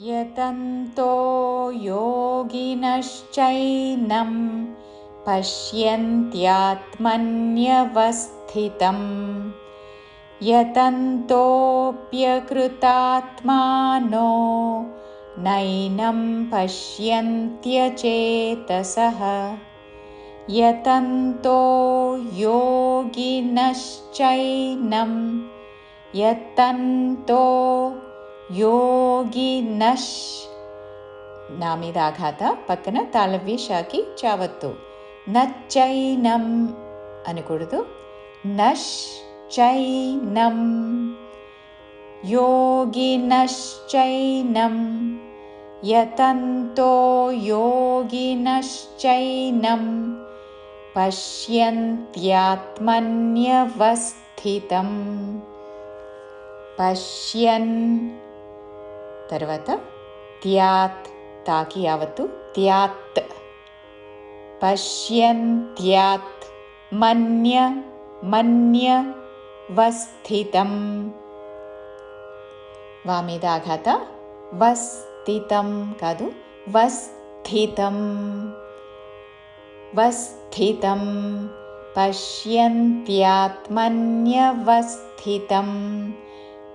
यतन्तो योगिनश्चैनं पश्यन्त्यात्मन्यवस्थितं। यतन्तोऽप्यकृतात्मानो नैनं पश्यन्त्यचेतसः। यतन्तो योगिनश्चैनं यतन्तो ಯೋಗಿನಶ್ ನಾಮಿದಾಘಾತ ಪಕ್ಕನ योगिनश्च नाम आघात पक्न तालव्यशाखि चावत्तु। न चैनम् अनुकूतु नश्चिनश्चैनं यतन्तो योगिनश्चैनं पश्यन्त्यात्मन्यवस्थितं తర్వాత త్యాత్ తాకి యావత్తు త్యాత్ పశ్యంత్యాత్ మన్య మన్య वस्थितं వామీద ఆఘాత వస్థితం కాదు वस्थितं वस्थितं पश्यन्त्यात्मन्यवस्थितं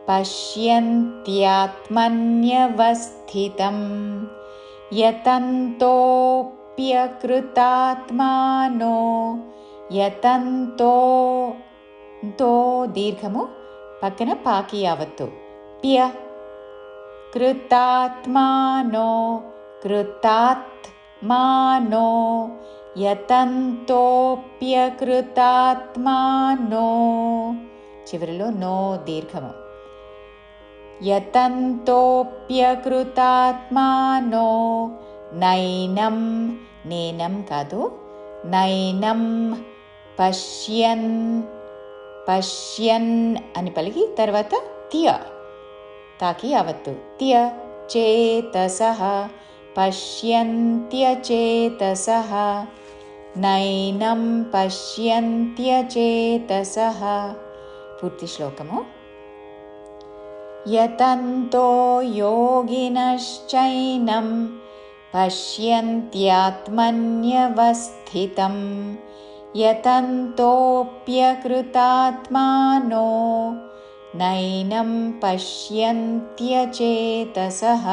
पश्यन्त्यात्मन्यवस्थितं यतन्तोऽप्यकृतात्मानो యతంతో తో దీర్ఘము పక్కన పాకి యావత్తు ప్య కృతాత్మానో కృతాత్మానో యతంతోప్యకృతాత్మానో చివరిలో నో దీర్ఘము యతంతోప్యకృతాత్మానో నైనం నేనం కాదు నైనం పశ్యన్ పశ్యన్ అని పలికి తర్వాత తియ. తాకి అవత్తు తియ చేతస పశ్యంత్యచేతస నైనం పశ్యంత్యచేతస పూర్తి శ్లోకము. यतन्तो योगिनश्चैनं पश्यन्त्यात्मन्यवस्थितं यतन्तोऽप्यकृतात्मानो नैनं पश्यन्त्यचेतसः